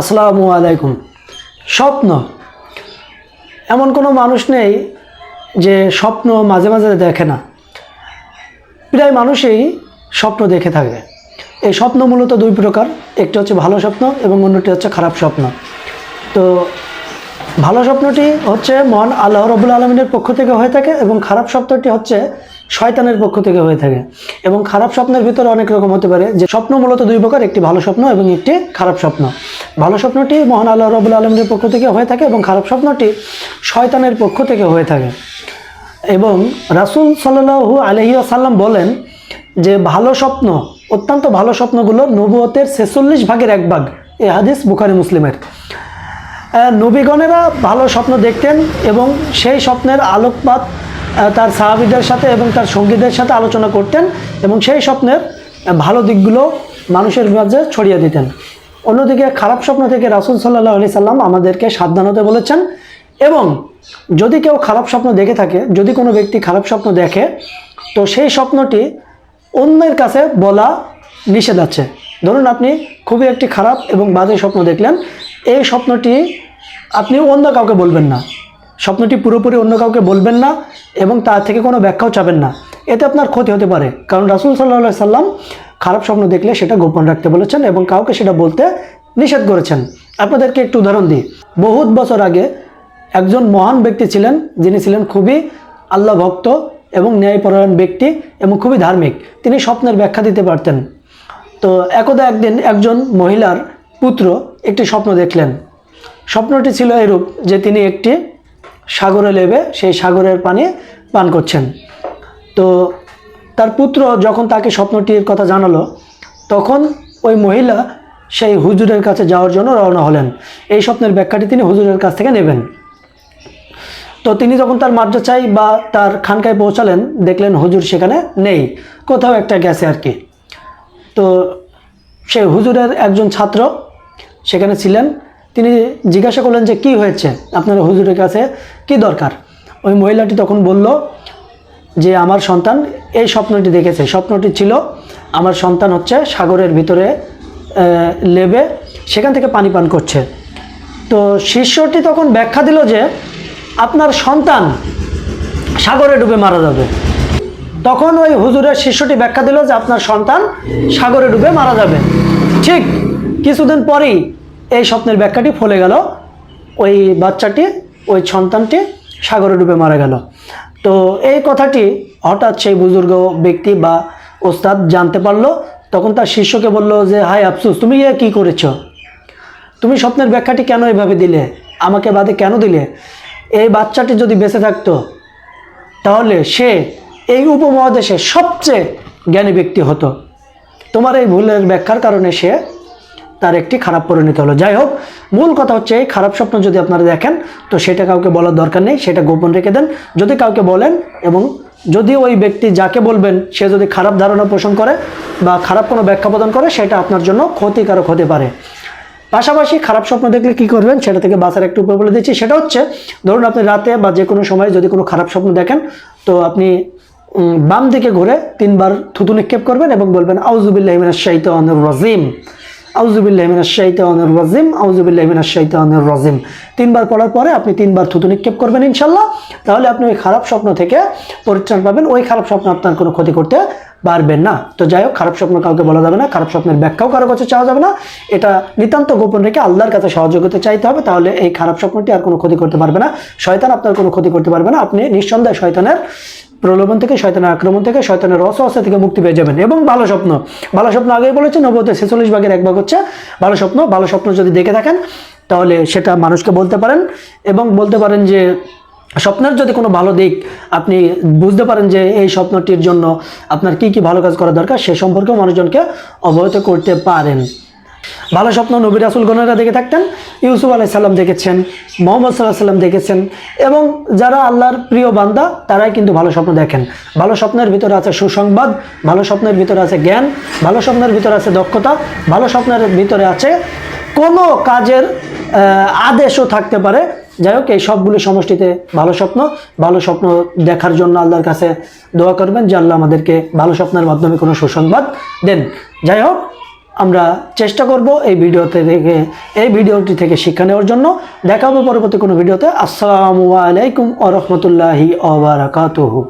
আসসালামু আলাইকুম। স্বপ্ন। এমন কোনো মানুষ নেই যে স্বপ্ন মাঝে মাঝে দেখে না। প্রায় মানুষই স্বপ্ন দেখে থাকে। এই স্বপ্ন মূলত দুই প্রকার। একটি হচ্ছে ভালো স্বপ্ন এবং অন্যটি হচ্ছে খারাপ স্বপ্ন। তো ভালো স্বপ্নটি হচ্ছে মহান আল্লাহ রবুল আলমিনের পক্ষ থেকে হয়ে থাকে এবং খারাপ স্বপ্নটি হচ্ছে শয়তানের পক্ষ থেকে হয়ে থাকে। এবং খারাপ স্বপ্নের ভিতরে অনেক রকম হতে পারে যে স্বপ্ন মূলত দুই প্রকার, একটি ভালো স্বপ্ন এবং একটি খারাপ স্বপ্ন। ভালো স্বপ্নটি মহান আল্লাহ রবুল আলমিনের পক্ষ থেকে হয়ে থাকে এবং খারাপ স্বপ্নটি শয়তানের পক্ষ থেকে হয়ে থাকে। এবং রাসুল সাল্লাহু আলহি আসাল্লাম বলেন যে ভালো স্বপ্ন, অত্যন্ত ভালো স্বপ্নগুলো নবুয়তের ছেচল্লিশ ভাগের এক ভাগ, এ হাদিস বুখারি মুসলিমের। নবীগণেরা ভালো স্বপ্ন দেখতেন এবং সেই স্বপ্নের আলোকপাত তার সাহাবিদের সাথে এবং তার সঙ্গীদের সাথে আলোচনা করতেন এবং সেই স্বপ্নের ভালো দিকগুলো মানুষের মাঝে ছড়িয়ে দিতেন। অন্যদিকে খারাপ স্বপ্ন থেকে রাসুল সাল্লাহ আলি সাল্লাম আমাদেরকে সাবধান হতে বলেছেন এবং যদি কেউ খারাপ স্বপ্ন দেখে থাকে, যদি কোনো ব্যক্তি খারাপ স্বপ্ন দেখে, তো সেই স্বপ্নটি অন্যের কাছে বলা নিষেধ আছে। ধরুন আপনি খুবই একটি খারাপ এবং বাজে স্বপ্ন দেখলেন, এই স্বপ্নটি আপনি অন্য কাউকে বলবেন না। স্বপ্নটি পুরোপুরি অন্য কাউকে বলবেন না এবং তার থেকে কোনো ব্যাখ্যাও চাবেন না। এতে আপনার ক্ষতি হতে পারে। কারণ রাসুল সাল্লাহ সাল্লাম খারাপ স্বপ্ন দেখলে সেটা গোপন রাখতে বলেছেন এবং কাউকে সেটা বলতে নিষেধ করেছেন। আপনাদেরকে একটু উদাহরণ দিই। বহুত বছর আগে একজন মহান ব্যক্তি ছিলেন, যিনি ছিলেন খুবই আল্লাহ ভক্ত এবং ন্যায়পরায়ণ ব্যক্তি এবং খুবই ধার্মিক। তিনি স্বপ্নের ব্যাখ্যা দিতে পারতেন। তো একদা একদিন একজন মহিলার পুত্র একটি স্বপ্ন দেখলেন। স্বপ্নটি ছিল এরূপ যে তিনি একটি সাগরে লেবে সেই সাগরের পানি পান করছেন। তো তার পুত্র যখন তাকে স্বপ্নটির কথা জানালো, তখন ওই মহিলা সেই হুজুরের কাছে যাওয়ার জন্য রওনা হলেন। এই স্বপ্নের ব্যাখ্যাটি তিনি হুজুরের কাছ থেকে নেবেন। তো তিনি যখন তার মাদ্রাসায় বা তার খানকায় পৌঁছালেন, দেখলেন হুজুর সেখানে নেই, কোথাও একটা গেছে আর কি। তো সে হুজুরের একজন ছাত্র সেখানে ছিলেন। তিনি জিজ্ঞাসা করলেন যে, কি হয়েছে? আপনার হুজুরের কাছে কি দরকার? ওই মহিলাটি তখন বলল যে আমার সন্তান এই স্বপ্নটি দেখেছে। স্বপ্নটি ছিল, আমার সন্তান হচ্ছে সাগরের ভিতরে লেবে, সেখান থেকে পানি পান করছে। তো শিষ্যটি তখন ব্যাখ্যা দিল যে, আপনার সন্তান সাগরে ডুবে মারা যাবে। তখন ওই হুজুরের শিষ্যটি ব্যাখ্যা দিল যে, আপনার সন্তান সাগরে ডুবে মারা যাবে। ঠিক কিছুদিন পরেই এই স্বপ্নের ব্যাখ্যাটি ফলে গেল। ওই বাচ্চাটি, ওই সন্তানটি সাগরে ডুবে মারা গেল। তো এই কথাটি হঠাৎ সেই বুজুর্গ ব্যক্তি বা ওস্তাদ জানতে পারল, তখন তার শিষ্যকে বলল যে হাই আফসুস, তুমি এ কী করেছ? তুমি স্বপ্নের ব্যাখ্যাটি কেন এভাবে দিলে? আমাকে বাদে কেন দিলে? এই বাচ্চাটি যদি বেঁচে থাকতো, তাহলে সে এই উপমহাদেশে সবচেয়ে জ্ঞানী ব্যক্তি হতো। তোমার এই ভুলের ব্যাখ্যার কারণে সে তার একটি খারাপ পরিণত হলো। যাই হোক, মূল কথা হচ্ছে এই খারাপ স্বপ্ন যদি আপনারা দেখেন, তো সেটা কাউকে বলার দরকার নেই, সেটা গোপন রেখে দেন। যদি কাউকে বলেন এবং যদি ওই ব্যক্তি যাকে বলবেন, সে যদি খারাপ ধারণা পোষণ করে বা খারাপ কোনো ব্যাখ্যা প্রদান করে, সেটা আপনার জন্য ক্ষতিকারক হতে পারে। পাশাপাশি খারাপ স্বপ্ন দেখলে কি করবেন, সেটা থেকে বাঁচার একটু উপায় বলে দিচ্ছি। সেটা হচ্ছে, ধরুন আপনি রাতে বা যে কোনো সময় যদি কোনো খারাপ স্বপ্ন দেখেন, তো আপনি বাম দিকে ঘুরে তিনবার থুতু নিক্ষেপ করবেন এবং বলবেন আউজুবিল্লাহ শাইতানির রাজিম। আউজুবিল্লাহ মিনাশ শাইতানির রাজিম আউজুবিল্লাহ মিনাশ শাইতানির রাজিম। তিনবার পড়ার পরে আপনি তিনবার থুতু নিক্ষেপ করবেন ইনশাল্লাহ তাহলে আপনি ওই খারাপ স্বপ্ন থেকে পরিত্রাণ পাবেন। ওই খারাপ স্বপ্ন আপনার কোনো ক্ষতি করতে পারবেন না। তো যাই হোক, খারাপ স্বপ্ন কাউকে বলা যাবে না, খারাপ স্বপ্নের ব্যাখ্যাও কারও কাছে চাওয়া যাবে না। এটা নিতান্ত গোপন রেখে আল্লাহর কাছে সহযোগিতা চাইতে হবে, তাহলে এই খারাপ স্বপ্নটি আর কোনো ক্ষতি করতে পারবে না। শয়তান আপনার কোনো ক্ষতি করতে পারবে না। আপনি নিঃসন্দেহে শয়তানের প্রলোভন থেকে, শয়তানের আক্রমণ থেকে, শয়তানের রস রসহস্য থেকে মুক্তি পেয়ে যাবেন। এবং ভালো স্বপ্ন ভালো স্বপ্ন আগেই বলেছে নবতে ছেচল্লিশ ভাগের এক ভাগ হচ্ছে ভালো স্বপ্ন। ভালো স্বপ্ন যদি দেখে থাকেন, তাহলে সেটা মানুষকে বলতে পারেন এবং বলতে পারেন যে, স্বপ্নের যদি কোনো ভালো দিক আপনি বুঝতে পারেন যে, এই স্বপ্নটির জন্য আপনার কি কি ভালো কাজ করা দরকার, সে সম্পর্কেও মানুষজনকে অবহিত করতে পারেন। ভালো স্বপ্ন নবী রাসুলগণেরা দেখে থাকতেন, ইউসুফ আলাইসাল্লাম দেখেছেন, মোহাম্মদ সাল্লাহ সাল্লাম দেখেছেন, এবং যারা আল্লাহর প্রিয় বান্দা, তারাই কিন্তু ভালো স্বপ্ন দেখেন। ভালো স্বপ্নের ভিতরে আছে সুসংবাদ, ভালো স্বপ্নের ভিতরে আছে জ্ঞান, ভালো স্বপ্নের ভিতরে আছে দক্ষতা, ভালো স্বপ্নের ভিতরে আছে কোনো কাজের আদেশও থাকতে পারে। যাই হোক, এই সবগুলো সমষ্টিতে ভালো স্বপ্ন ভালো স্বপ্ন দেখার জন্য আল্লাহর কাছে দোয়া করবেন যে আল্লাহ আমাদেরকে ভালো স্বপ্নের মাধ্যমে কোনো সুসংবাদ দেন। যাই হোক আমরা চেষ্টা করব এই ভিডিওতে থেকে, এই ভিডিওটি থেকে শিক্ষা নেওয়ার জন্য। দেখাবো পরবর্তী কোনো ভিডিওতে। আসসালামু আলাইকুম আ রহমতুল্লাহি আবরাকাতুহু